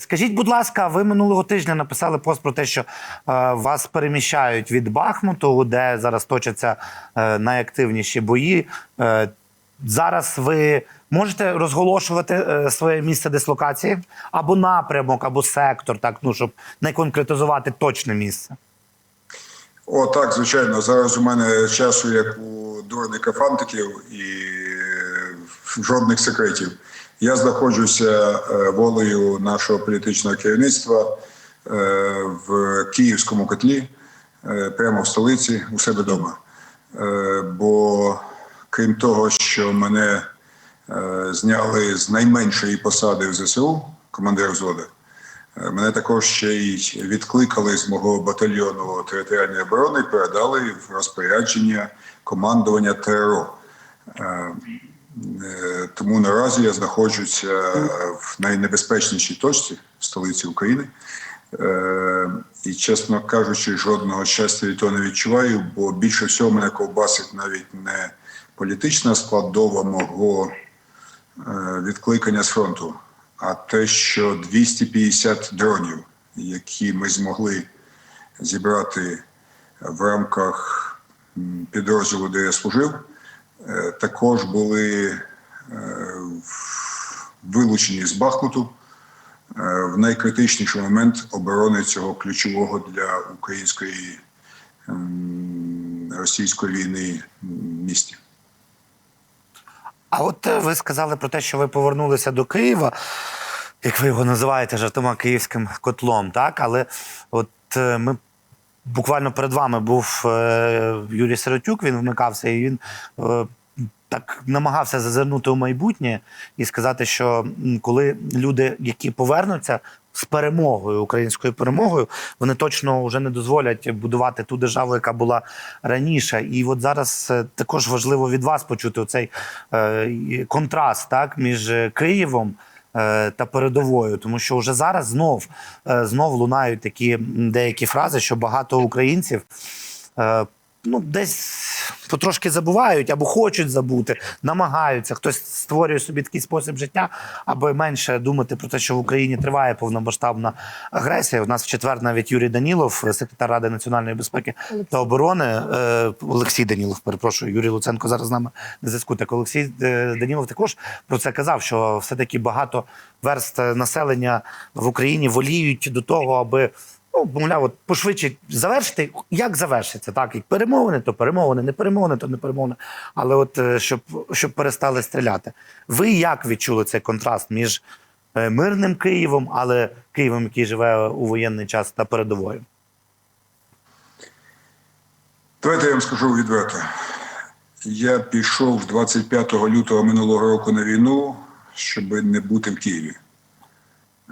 Скажіть, будь ласка, ви минулого тижня написали пост про те, що е, вас переміщають від Бахмуту, де зараз точаться е, найактивніші бої. Е, зараз ви можете розголошувати е, своє місце дислокації або напрямок, або сектор, так ну щоб не конкретизувати точне місце. О, так, звичайно. Зараз у мене часу, як у дурника фантиків, і жодних секретів. Я знаходжуся е, волею нашого політичного керівництва е, в Київському котлі, е, прямо в столиці, у себе вдома. Бо крім того, що мене зняли з найменшої посади в ЗСУ, командир взводу, Мене також ще й відкликали з мого батальйону територіальної оборони, передали в розпорядження командування ТРО. Е, Тому наразі я знаходжуся в найнебезпечнішій точці в столиці України. Е, І, чесно кажучи, жодного щастя від того не відчуваю, бо більше всього мене ковбасить навіть не політична складова мого е, відкликання з фронту, а те, що 250 дронів, які ми змогли зібрати в рамках підрозділу, де я служив, також були е, вилучені з Бахмуту е, в найкритичніший момент оборони цього ключового для української російської війни місті. А от е, ви сказали про те, що ви повернулися до Києва, як ви його називаєте, жартома київським котлом, так? Але от е, ми буквально перед вами був е, Юрій Сиротюк, він вмикався, і він е, так намагався зазирнути у майбутнє і сказати, що коли люди, які повернуться. З перемогою, українською перемогою, вони точно вже не дозволять будувати ту державу, яка була раніше. І от зараз е, також важливо від вас почути цей контраст так, між Києвом та передовою, тому що вже зараз знов, е, знов лунають такі деякі фрази, що багато українців. Е, Ну, десь потрошки забувають або хочуть забути, намагаються. Хтось створює собі такий спосіб життя, аби менше думати про те, що в Україні триває повномасштабна агресія. У нас в четвер навіть Юрій Данілов, секретар Ради національної безпеки та оборони, е, Олексій Данілов, перепрошую, Юрій Луценко зараз з нами на зв'язку. Так Олексій е, Данілов також про це казав, що все-таки багато верст населення в Україні воліють до того, аби ну, мовляв, от пошвидше завершити. Як завершиться? Так, і перемовини, то перемовини, не перемовини, то не перемовини. Але от е, щоб, щоб перестали стріляти. Ви як відчули цей контраст між е, мирним Києвом, але Києвом, який живе у воєнний час та передовою? Давайте я вам скажу відверто. Я пішов 25 лютого минулого року на війну, щоб не бути в Києві.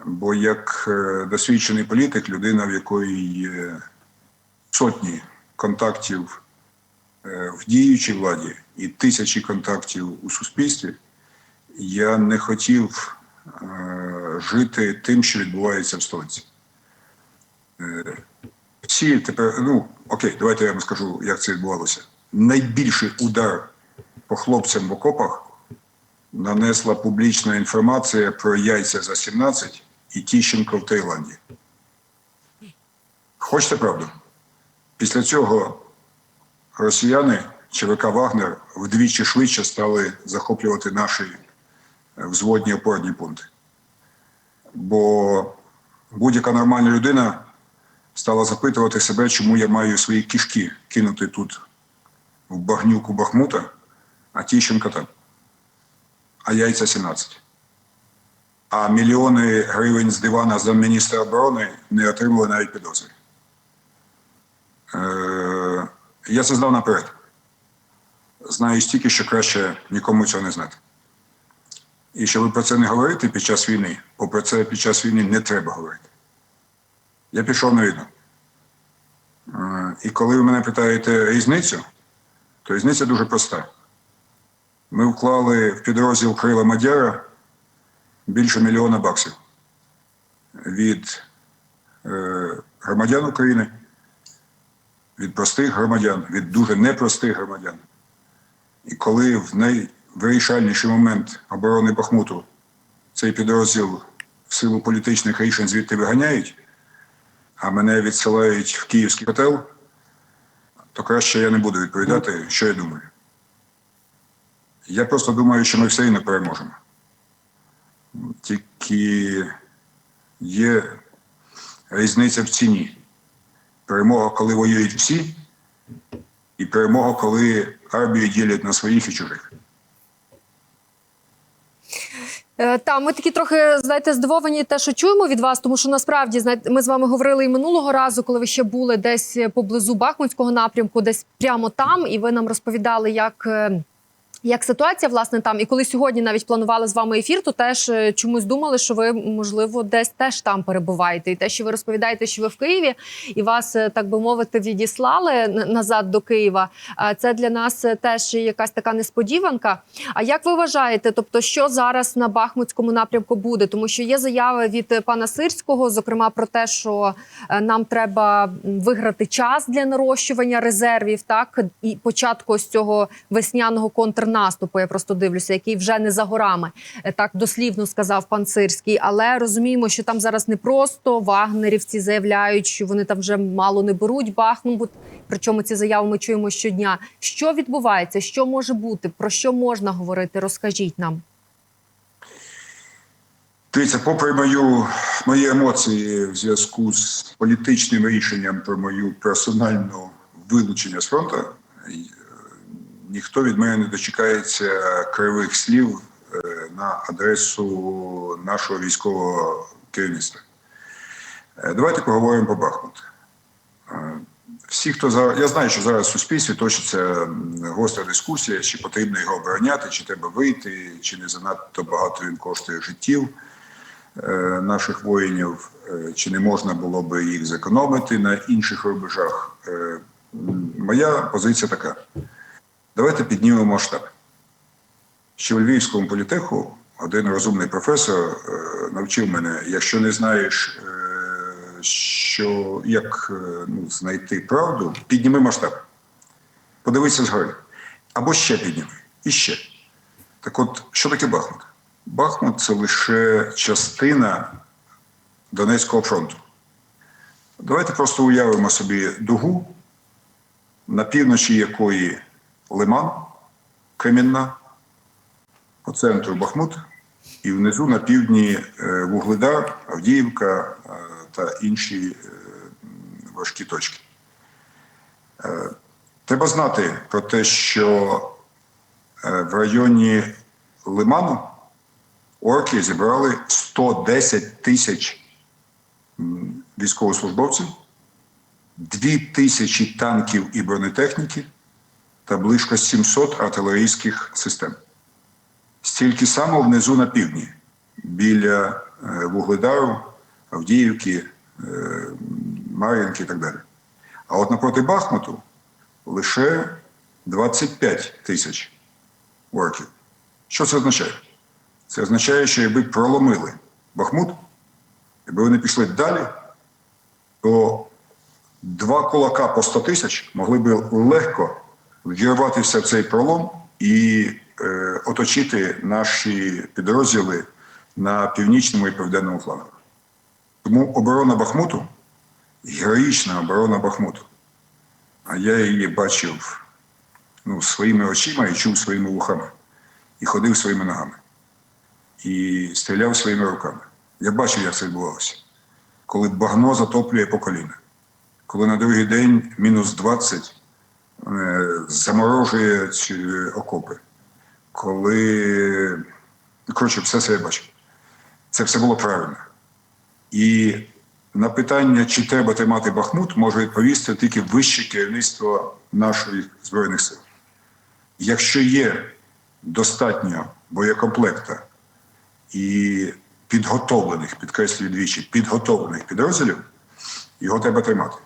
Бо як е, досвідчений політик, людина, в якої є сотні контактів е, в діючій владі і тисячі контактів у суспільстві, я не хотів е, жити тим, що відбувається в столиці. Всі тепер, ну окей, давайте я вам скажу, як це відбувалося. Найбільший удар по хлопцям в окопах нанесла публічна інформація про яйця за 17 і Тіщенко в Таїланді. Хочете правду? Після цього росіяни ЧВК Вагнер вдвічі швидше стали захоплювати наші е, взводні опорні пункти. Бо будь-яка нормальна людина стала запитувати себе, чому я маю свої кішки кинути тут в багнюку Бахмута, а Тіщенка там. А яйця 17. А мільйони гривень з дивана за міністра оборони не отримали навіть підозри. Е, я це знав наперед. Знаю стільки, що краще нікому цього не знати. І щоб про це не говорити під час війни, бо про це під час війни не треба говорити. Я пішов на війну. Е, І коли ви мене питаєте різницю, то різниця дуже проста. Ми вклали в підрозділ Крила Мадяра більше мільйона баксів від е, громадян України, від простих громадян, від дуже непростих громадян. І коли в найвирішальніший момент оборони Бахмуту цей підрозділ в силу політичних рішень звідти виганяють, а мене відсилають в київський котел, то краще я не буду відповідати, що я думаю. Я просто думаю, що ми все рівно переможемо. Тільки є різниця в ціні. Перемога, коли воюють всі, і перемога, коли армію ділять на своїх і чужих. Е, Та ми такі трохи знаєте здивовані, те, що чуємо від вас, тому що насправді знаєте, ми з вами говорили і минулого разу, коли ви ще були десь поблизу Бахмутського напрямку, десь прямо там, і ви нам розповідали, як. Як ситуація власне там, і коли сьогодні навіть планували з вами ефір, то теж е, чомусь думали, що ви можливо десь теж там перебуваєте. І те, що ви розповідаєте, що ви в Києві, і вас е, так би мовити відіслали назад до Києва. Це для нас е, теж якась така несподіванка. А як ви вважаєте, тобто, що зараз на Бахмутському напрямку буде? Тому що є заяви від пана Сирського, зокрема про те, що нам треба виграти час для нарощування резервів, так і початку ось цього весняного контрнаступу. Я просто дивлюся, який вже не за горами, Е, так дослівно сказав пан Сирський. Але розуміємо, що там зараз не просто вагнерівці заявляють, що вони там вже мало не беруть Бахмут. Причому ці заяви ми чуємо щодня. Що відбувається? Що може бути? Про що можна говорити? Розкажіть нам. Дивіться, попри мою, мої емоції в зв'язку з політичним рішенням про мою персональну вилучення з фронту, ніхто від мене не дочекається кривих слів е, на адресу нашого військового керівництва. Е, Давайте поговоримо про Бахмут. Е, Всі, хто зараз, я знаю, що зараз в суспільстві точиться гостра дискусія, чи потрібно його обороняти, чи треба вийти, чи не занадто багато він коштує життів е, наших воїнів, е, чи не можна було би їх зекономити на інших рубежах. Е, Моя позиція така: давайте піднімемо масштаб. Ще у Львівському політеху один розумний професор е, навчив мене, якщо не знаєш, е, що як е, ну, знайти правду, підніми масштаб. Подивися згори. Або ще підніми. І ще. Так от, що таке Бахмут? Бахмут це лише частина Донецького фронту. Давайте просто уявимо собі дугу, на півночі якої Лиман, Кремінна, по центру Бахмут, і внизу на півдні е, Вугледар, Авдіївка е, та інші е, важкі точки. Треба знати про те, що в районі Лиману орки зібрали 110 тисяч військовослужбовців, 2 тисячі танків і бронетехніки та близько 700 артилерійських систем. Стільки само внизу на півдні, біля е, Вугледару, Авдіївки, е, Мар'їнки і так далі. А от напроти Бахмуту лише 25 тисяч орків. Що це означає? Це означає, що якби проломили Бахмут, якби вони пішли далі, то два кулака по 100 тисяч могли б легко вірватися в цей пролом і е, оточити наші підрозділи на північному і південному флангах. Тому оборона Бахмуту, героїчна оборона Бахмуту, а я її бачив ну, своїми очима і чув своїми вухами, і ходив своїми ногами, і стріляв своїми руками. Я бачив, як це відбувалося. Коли багно затоплює по коліна, коли на другий день мінус 20 е, заморожує ці окопи, коли. Коротше, все це я бачив. Це все було правильно. І на питання, чи треба тримати Бахмут, може відповісти тільки вище керівництво нашої Збройних сил. Якщо є достатньо боєкомплекта і підготовлених, підкреслюю двічі, підготовлених підрозділів, його треба тримати.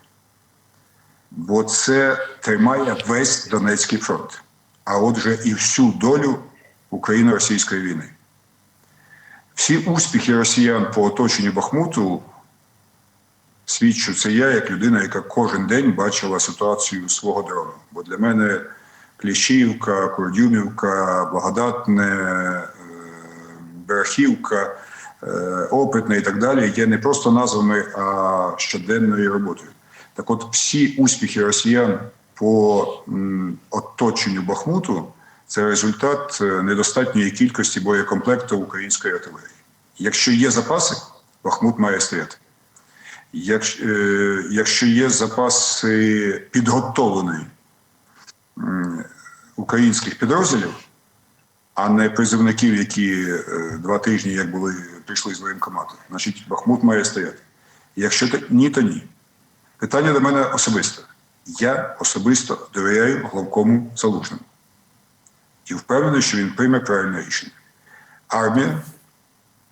Бо це тримає весь Донецький фронт, а отже, і всю долю Україно-російської війни. Всі успіхи росіян по оточенню Бахмуту свідчу це я, як людина, яка кожен день бачила ситуацію свого дрону. Бо для мене Кліщівка, Курдюмівка, Благодатне, е, Берехівка е, опитне і так далі, є не просто назвами, а щоденною роботою. Так от, всі успіхи росіян по оточенню Бахмуту це результат е, недостатньої кількості боєкомплекту української артилерії. Якщо є запаси, Бахмут має стояти. Якщо, е, якщо є запаси підготовленої українських підрозділів, а не призовників, які е, два тижні як були прийшли з воєнкомату, значить Бахмут має стояти. Якщо ні, то ні. Питання до мене особисто. Я особисто довіряю головкому залужному і впевнений, що він прийме правильне рішення. Армія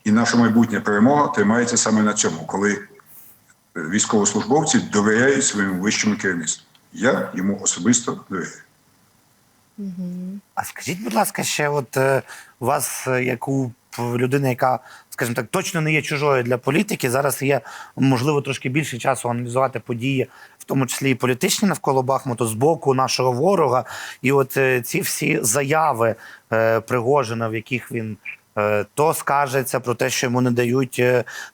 і наша майбутня перемога тримається саме на цьому, коли е, військовослужбовці довіряють своєму вищому керівництву. Я йому особисто довіряю. А скажіть, будь ласка, ще от е, у вас, е, як у людини, яка, скажімо так, точно не є чужою для політики, зараз є можливо трошки більше часу аналізувати події, в тому числі і політичні навколо Бахмуту, з боку нашого ворога. І от е, ці всі заяви е, Пригожина, в яких він е, то скажеться про те, що йому не дають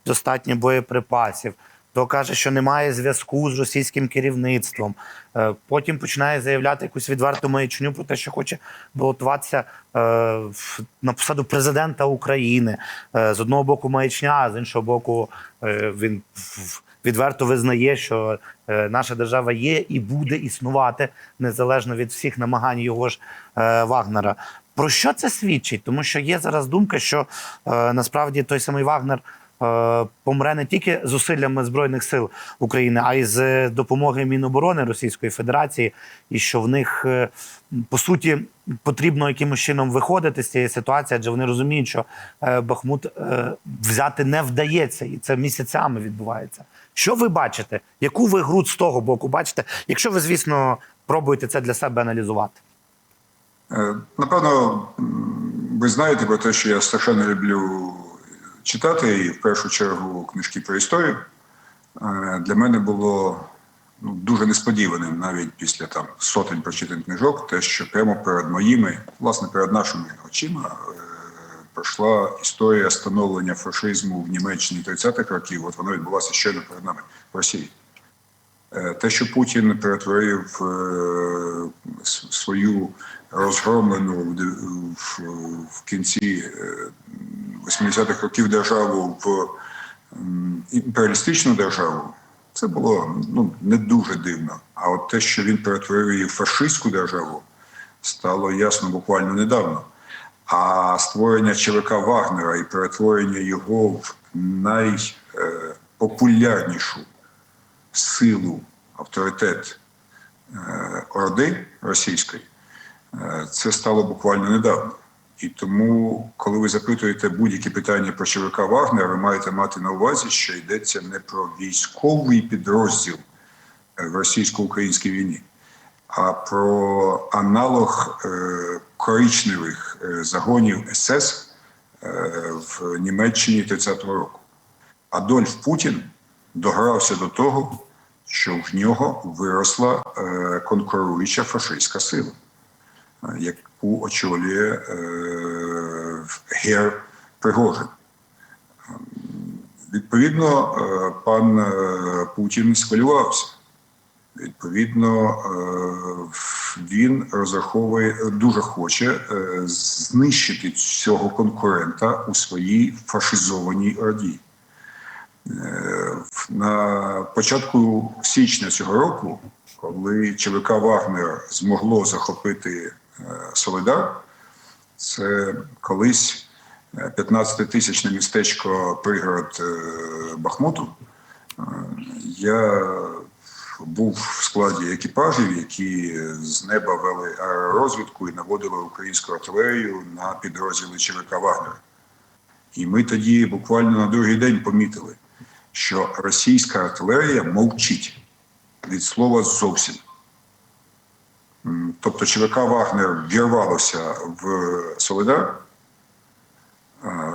достатньо боєприпасів то каже, що немає зв'язку з російським керівництвом. Е, Потім починає заявляти якусь відверту маячню про те, що хоче балотуватися е, на посаду президента України. Е, З одного боку маячня, а з іншого боку, він відверто визнає, що наша держава є і буде існувати незалежно від всіх намагань його ж Вагнера. Про що це свідчить? Тому що є зараз думка, що насправді той самий Вагнер помре не тільки зусиллями збройних сил України, а й з допомоги Міноборони Російської Федерації, і що в них е, по суті потрібно якимось чином виходити з цієї ситуації, адже вони розуміють, що е, Бахмут е, взяти не вдається, і це місяцями відбувається. Що ви бачите? Яку ви гру з того боку бачите? Якщо ви, звісно, пробуєте це для себе аналізувати? Е, Напевно, ви знаєте про те, що я страшенно люблю читати, і в першу чергу книжки про історію. Е, Для мене було ну, дуже несподіваним навіть після там сотень прочитаних книжок, те, що прямо перед моїми, власне, перед нашими очима е, пройшла історія становлення фашизму в Німеччині 30-х років. От вона відбулася щойно перед нами в Росії. Е, Те, що Путін перетворив е, свою розгромлену в кінці е, 80-х років державу в імперіалістичну державу, це було ну, не дуже дивно. А от те, що він перетворив її в фашистську державу, стало ясно буквально недавно. А створення ЧВК Вагнера і перетворення його в найпопулярнішу силу, авторитет е, Орди російської, е, це стало буквально недавно. І тому, коли ви запитуєте будь-які питання про ЧВК Вагнера, ви маєте мати на увазі, що йдеться не про військовий підрозділ е, в російсько-українській війні, а про аналог коричневих загонів СС в Німеччині 30-го року. Адольф Путін догрався до того, що в нього виросла е, конкуруюча фашистська сила, е, яку очолює е, гер Пригожин. Відповідно, пан Путін схвилювався. Відповідно, він розраховує дуже хоче знищити цього конкурента у своїй фашизованій орді. Е, На початку січня цього року, коли ЧВК Вагнер змогло захопити е, Солидар, це колись 15-тисячне містечко пригород е, Бахмуту. Е, Я був в складі екіпажів, які з неба вели аеророзвідку і наводили українську артилерію на підрозділи ЧВК Вагнера. І ми тоді буквально на другий день помітили, що російська артилерія мовчить від слова зовсім. Тобто ЧВК Вагнер вірвалося в Солидар, е,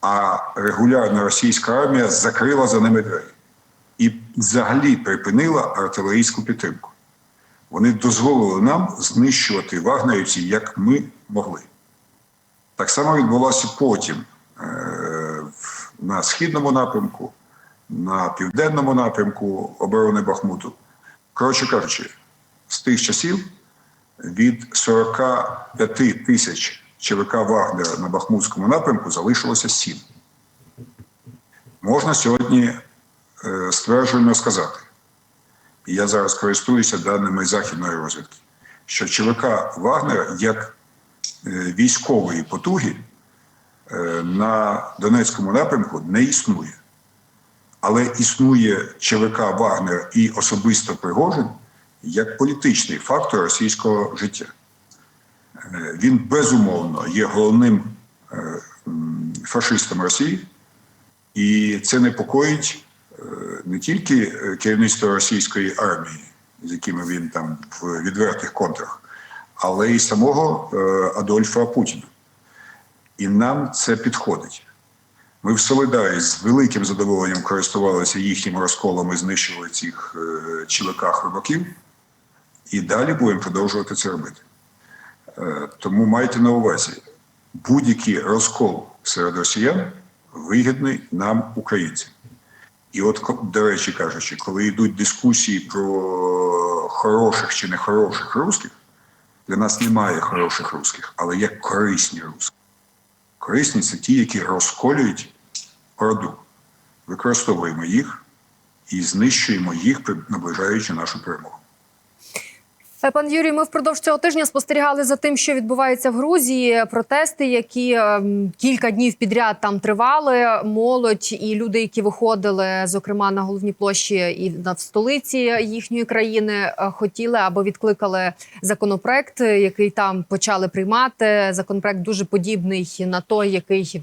а регулярна російська армія закрила за ними двері і взагалі припинила артилерійську підтримку. Вони дозволили нам знищувати вагнерівців, як ми могли. Так само відбулося потім. Е, на східному напрямку, на південному напрямку оборони Бахмуту. Коротше кажучи, з тих часів від 45 тисяч ЧВК Вагнера на Бахмутському напрямку залишилося 7. Можна сьогодні е, стверджено сказати, і я зараз користуюся даними західної розвідки, що ЧВК Вагнера як е, військової потуги е, на Донецькому напрямку не існує. Але існує ЧВК Вагнер і особисто Пригожин як політичний фактор російського життя. Е, Він безумовно є головним е, фашистом Росії, і це непокоїть е, не тільки керівництво російської армії, з якими він там в відвертих контрах, але й самого Адольфа Путіна. І нам це підходить. Ми в Солидарі з великим задоволенням користувалися їхнім розколом і знищували цих е, ЧВК хробаків. І далі будемо продовжувати це робити. Е, Тому майте на увазі, будь-який розкол серед росіян вигідний нам, українцям. І от, до речі кажучи, коли йдуть дискусії про хороших чи нехороших русських, для нас немає хороших русських, але є корисні русські. Корисні це ті, які розколюють продукт. Використовуємо їх і знищуємо їх, наближаючи нашу перемогу. Е, Пан Юрій, ми впродовж цього тижня спостерігали за тим, що відбувається в Грузії. Протести, які ем, кілька днів підряд там тривали. Молодь і люди, які виходили, зокрема на головні площі і на столиці їхньої країни, е, хотіли або відкликали законопроект, е, який там почали приймати. Законопроект дуже подібний на той, який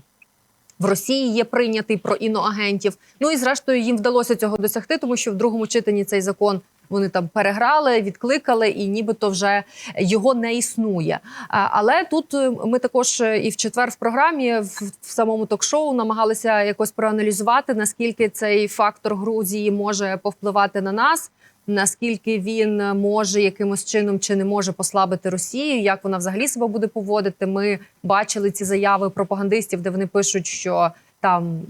в Росії є прийнятий про іноагентів. Ну і зрештою їм вдалося цього досягти, тому що в другому читанні цей закон вони там переграли, відкликали, і нібито вже його не існує. Але тут е, ми також е, і в четвер в програмі в, самому ток-шоу намагалися якось проаналізувати, наскільки цей фактор Грузії може повпливати на нас. Наскільки він може якимось чином чи не може послабити Росію, як вона взагалі себе буде поводити? Ми бачили ці заяви пропагандистів, де вони пишуть, що там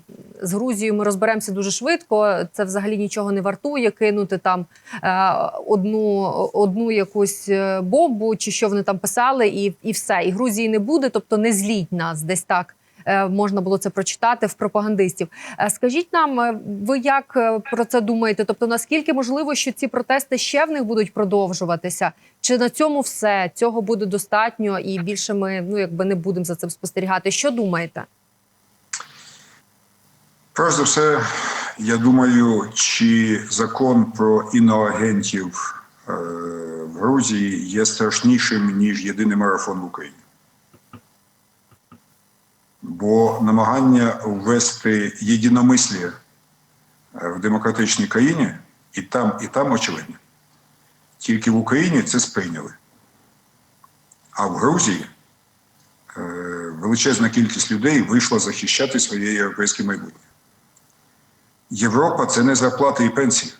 з Грузією ми розберемося дуже швидко. Це взагалі нічого не вартує кинути там е, одну, одну якусь е, бомбу, чи що вони там писали, і, і все. І Грузії не буде, тобто не зліть нас десь так. е, Можна було це прочитати в пропагандистів. Скажіть нам, ви як про це думаєте? Тобто, наскільки можливо, що ці протести ще в них будуть продовжуватися? Чи на цьому все цього буде достатньо, і більше ми ну якби не будемо за цим спостерігати? Що думаєте? Перш за все, я думаю, чи закон про іноагентів е, в Грузії є страшнішим, ніж єдиний марафон в Україні. Бо намагання ввести єдиномислі в демократичній країні і там, і там очевидні. Тільки в Україні це сприйняли. А в Грузії е, величезна кількість людей вийшла захищати своє європейське майбутнє. Європа це не зарплати і пенсії.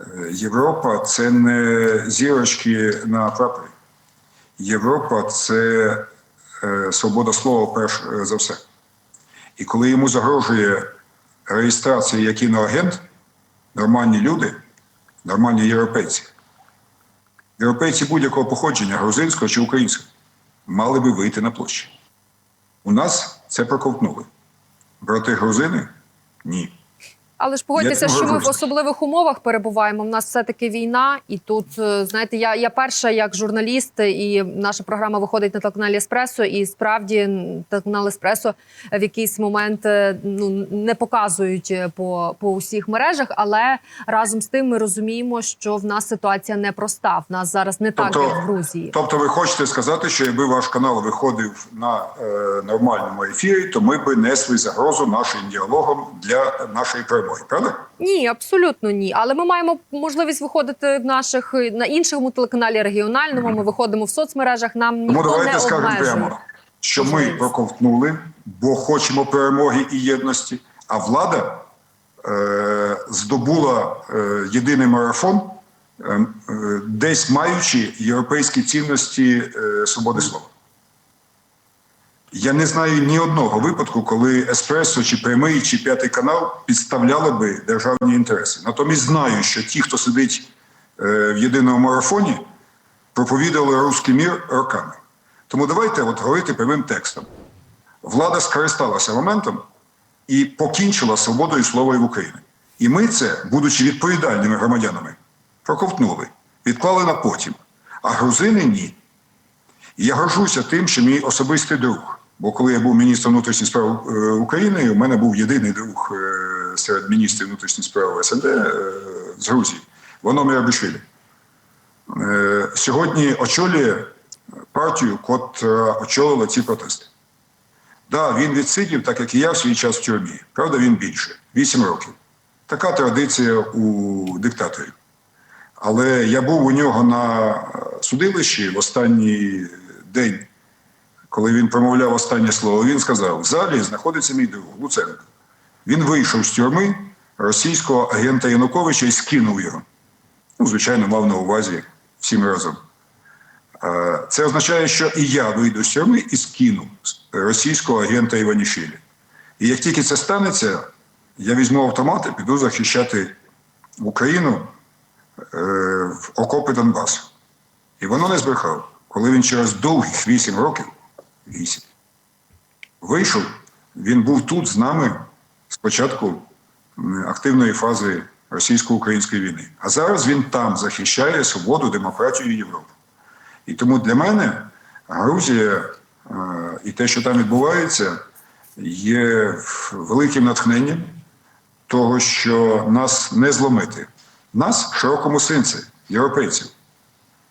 Е, Європа це не зірочки на прапорі. Європа це е, свобода слова перш е, за все. І коли йому загрожує реєстрація як іноагент, нормальні люди, нормальні європейці, європейці будь-якого походження, грузинського чи українського, мали би вийти на площу. У нас це проковтнули. Брати грузини ні. Але ж погодьтеся, що ми в особливих умовах перебуваємо. У нас все таки війна, і тут е, знаєте, я, я перша як журналіст, і наша програма виходить на телеканалі Еспресо. І справді телеканал Еспресо в якийсь момент е, ну не показують е, по, по усіх мережах. Але разом з тим ми розуміємо, що в нас ситуація непроста. В нас зараз не так, Тобто- як в Грузії. Тобто, ви хочете сказати, що якби ваш канал виходив на е, нормальному ефірі, то ми би несли загрозу нашим діалогам для нашої перемоги, правда? Ні, абсолютно ні. Але ми маємо можливість виходити в наших на іншому телеканалі регіональному. Ми виходимо в соцмережах. Нам Тому ніхто давайте не скажемо обмежує. прямо, що ми проковтнули, бо хочемо перемоги і єдності, а влада е, здобула е, єдиний марафон, е, е, десь маючи європейські цінності е, свободи слова. Я не знаю ні одного випадку, коли Еспресо, чи прямий, чи п'ятий канал підставляли би державні інтереси. Натомість знаю, що ті, хто сидить е, в єдиному марафоні, проповідували русський мір роками. Тому давайте от говорити прямим текстом. Влада скористалася моментом і покінчила свободою слова в Україні. І ми це, будучи відповідальними громадянами, проковтнули, відклали на потім. А грузини ні. І я горжуся тим, що мій особистий друг. Бо коли я був міністром внутрішніх справ е, України, у мене був єдиний друг е, серед міністрів внутрішніх справ СНД е, з Грузії, Вономір Абішвілі. Е, Сьогодні очолює партію, котра очолила ці протести. Так, да, він відсидів, так як і я в свій час в тюрмі. Правда, він більше вісім років. Така традиція у диктаторів. Але я був у нього на судилищі в останній день, коли він промовляв останнє слово. Він сказав: в залі знаходиться мій друг Луценко. Він вийшов з тюрми російського агента Януковича і скинув його. Ну, звичайно, мав на увазі всім разом. Це означає, що і я вийду з тюрми і скину російського агента Іванішвілі. І як тільки це станеться, я візьму автомат і піду захищати Україну е, в окопи Донбасу. І воно не збрехав. Коли він через довгих вісім років, вісім, вийшов, він був тут з нами з початку активної фази російсько-української війни. А зараз він там захищає свободу, демократію Європу. І тому для мене Грузія е, і те, що там відбувається, є великим натхненням того, що нас не зломити. Нас в широкому сенсі, європейців.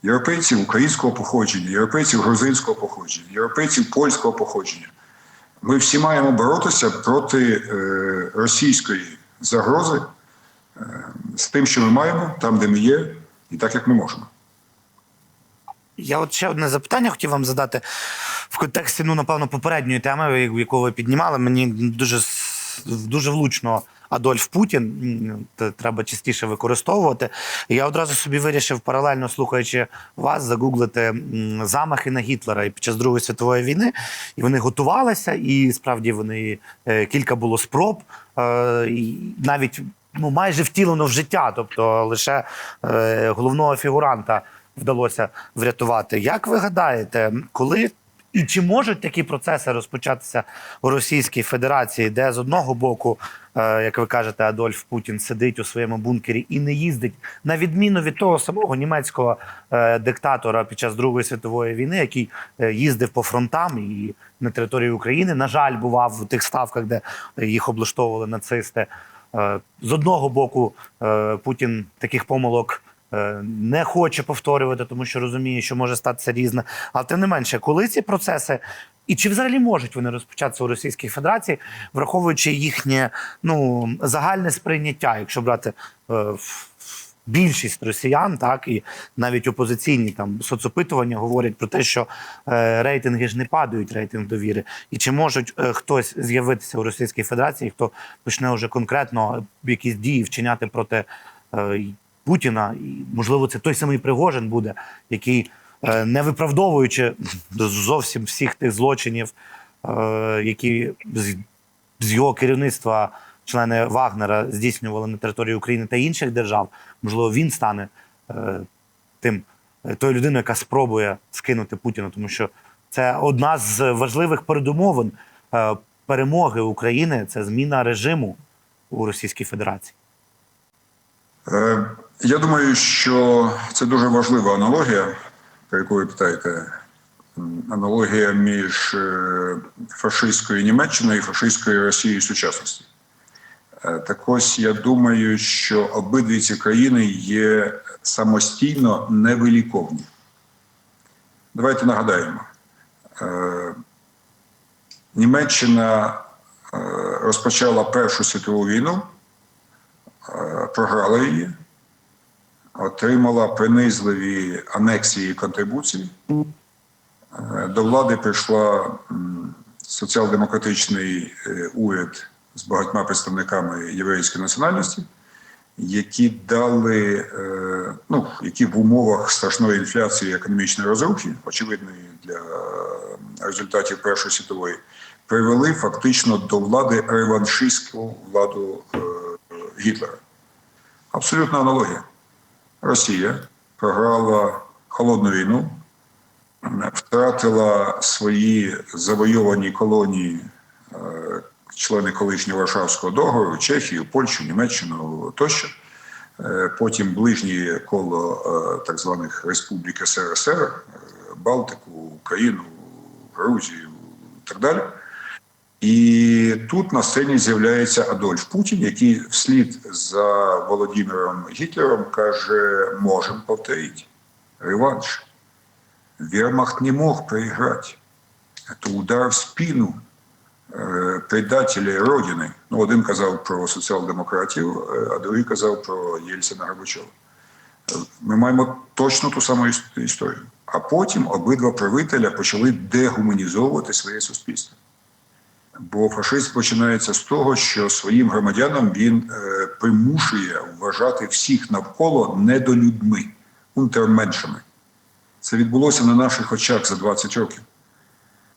Європейців українського походження, європейців грузинського походження, європейців польського походження. Ми всі маємо боротися проти е, російської загрози е, з тим, що ми маємо, там, де ми є, і так, як ми можемо. Я от ще одне запитання хотів вам задати в контексті, ну, напевно, попередньої теми, яку ви піднімали. Мені дуже, дуже влучно Адольф Путін треба частіше використовувати. Я одразу собі вирішив, паралельно слухаючи вас, загуглити замахи на Гітлера і під час Другої світової війни. І вони готувалися, і справді вони е, кілька було спроб, е, і навіть ну, майже втілено в життя, тобто лише е, головного фігуранта вдалося врятувати. Як ви гадаєте, коли і чи можуть такі процеси розпочатися у Російській Федерації, де з одного боку, е, як ви кажете, Адольф Путін сидить у своєму бункері і не їздить, на відміну від того самого німецького е, диктатора під час Другої світової війни, який е, їздив по фронтам і на території України, на жаль, бував в тих ставках, де їх облаштовували нацисти. З одного боку, Путін таких помилок не хоче повторювати, тому що розуміє, що може статися різне. Але тим не менше, коли ці процеси. І чи взагалі можуть вони розпочатися у Російській Федерації, враховуючи їхнє ну загальне сприйняття, якщо брати е, в- більшість росіян, так і навіть опозиційні там соцопитування говорять про те, що е, рейтинги ж не падають, рейтинг довіри. І чи можуть е, хтось з'явитися у Російській Федерації, хто почне вже конкретно якісь дії вчиняти проти е, Путіна, і можливо, це той самий Пригожин буде, який, е, не виправдовуючи зовсім всіх тих злочинів, е, які з, його керівництва члени Вагнера здійснювали на території України та інших держав, можливо, він стане е, тим тою людиною, яка спробує скинути Путіна, тому що це одна з важливих передумовин перемоги України це зміна режиму у Російській Федерації. Я думаю, що це дуже важлива аналогія, про яку ви питаєте. Аналогія між е, фашистською Німеччиною і фашистською Росією сучасності. Е, Так ось я думаю, що обидві ці країни є самостійно невиліковні. Давайте нагадаємо. Е, Німеччина розпочала Першу світову війну, програла її, отримала принизливі анексії і контрибуції. Е, До влади прийшла соціал-демократичний е, уряд з багатьма представниками єврейської національності, які дали, е, ну, які в умовах страшної інфляції економічної розрухи, очевидної для результатів Першої світової, привели фактично до влади реваншистську владу Гітлера. Абсолютна аналогія. Росія програла холодну війну, втратила свої завойовані колонії, е, члени колишнього Варшавського договору, Чехію, Польщу, Німеччину тощо. Е, Потім ближнє коло е, так званих республік СРСР, Балтику, Україну, Грузію і так далі. І тут на сцені з'являється Адольф Путін, який вслід за Володимиром Гітлером каже: можемо повторити реванш. Вермахт не мог проиграть. Это удар в спину е, предателей Родини. Ну, один казав про соціал-демократів, е, а другий казав про Єльцина Горбачова. Ми маємо точно ту саму історію. А потім обидва правителя почали дегуманізовувати своє суспільство. Бо фашизм починається з того, що своїм громадянам він е, примушує вважати всіх навколо недолюдьми, унтерменшами. Це відбулося на наших очах за 20 років.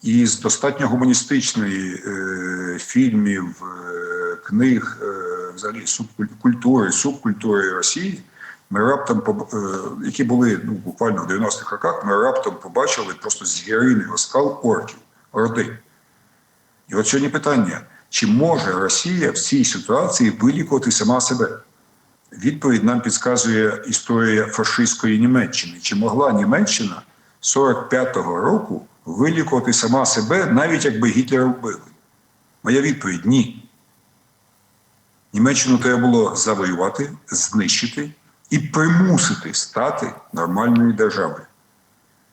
І з достатньо гуманістичної е, фільмів, е, книг, е, взагалі субкуль- культури, субкультури Росії, ми раптом, е, які були ну, буквально в 90-х роках, ми раптом побачили просто звіриний розкал орків, орди. І от сьогодні питання: чи може Росія в цій ситуації вилікувати сама себе? Відповідь нам підказує історія фашистської Німеччини. Чи могла Німеччина 45-го року вилікувати сама себе, навіть якби Гітлера вбили? Моя відповідь ні. Німеччину треба було завоювати, знищити і примусити стати нормальною державою.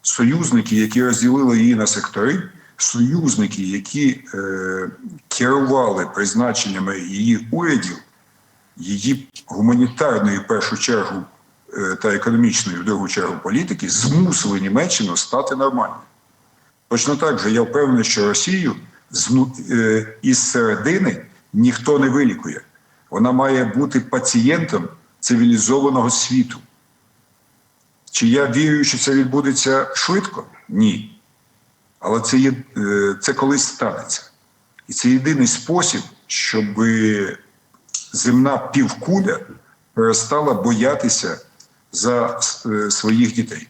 Союзники, які розділили її на сектори, союзники, які е, керували призначеннями її урядів, її гуманітарної в першу чергу е, та економічної в другу чергу політики змусили Німеччину стати нормальною. Точно так же я впевнений, що Росію е, із середини ніхто не вилікує. Вона має бути пацієнтом цивілізованого світу. Чи я вірю, що це відбудеться швидко? Ні. Але це є е, це колись станеться. І це єдиний спосіб, щоб земна півкуля перестала боятися за е, своїх дітей.